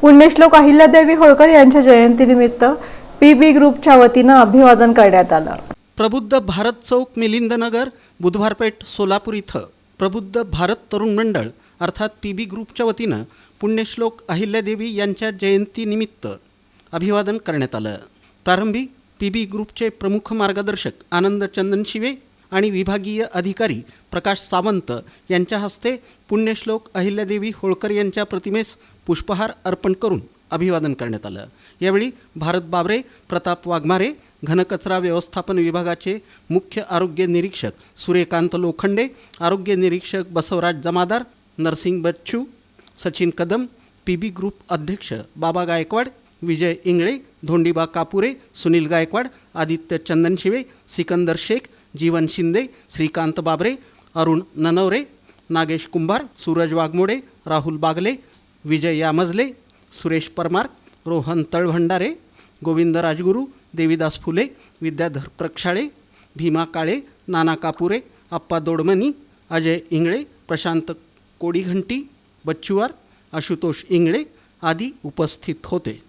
पुण्यश्लोक अहिल्यादेवी होळकर यांच्या जयंतीनिमित्त पी बी ग्रुपच्या वतीनं अभिवादन करण्यात आलं. प्रबुद्ध भारत चौक मिलिंदनगर बुधवारपेठ सोलापूर इथं प्रबुद्ध भारत तरुण मंडळ अर्थात पी बी ग्रुपच्या वतीनं पुण्यश्लोक अहिल्यादेवी यांच्या जयंतीनिमित्त अभिवादन करण्यात आलं. प्रारंभी पी बी ग्रुपचे प्रमुख मार्गदर्शक आनंद चंदन शिवे आणि विभागीय अधिकारी प्रकाश सावंत यांच्या हस्ते पुण्यश्लोक अहिल्यादेवी होळकर यांच्या प्रतिमेस पुष्पहार अर्पण करून अभिवादन करण्यात आलं. यावेळी भारत बाबरे प्रताप वाघमारे घनकचरा व्यवस्थापन विभागाचे मुख्य आरोग्य निरीक्षक सूर्यकांत लोखंडे आरोग्य निरीक्षक Basavaraj Jamadar Narsing Bachchu Sachin Kadam P B group अध्यक्ष बाबा गायकवाड विजय इंगळे धोंडीबा कापुरे सुनील गायकवाड आदित्य चंदनशिवे सिकंदर शेख जीवन शिंदे श्रीकांत बाबरे अरुण ननवरे नागेश कुंभार सूरज वाघमोडे राहुल बागले विजय यामजले सुरेश परमार रोहन तळभंडारे गोविंद राजगुरू देवीदास फुले विद्याधर प्रक्षाळे भीमा काळे नाना कापुरे अप्पा दोडमनी अजय इंगळे प्रशांत कोडीघंटी बच्चुवार आशुतोष इंगळे आदी उपस्थित होते.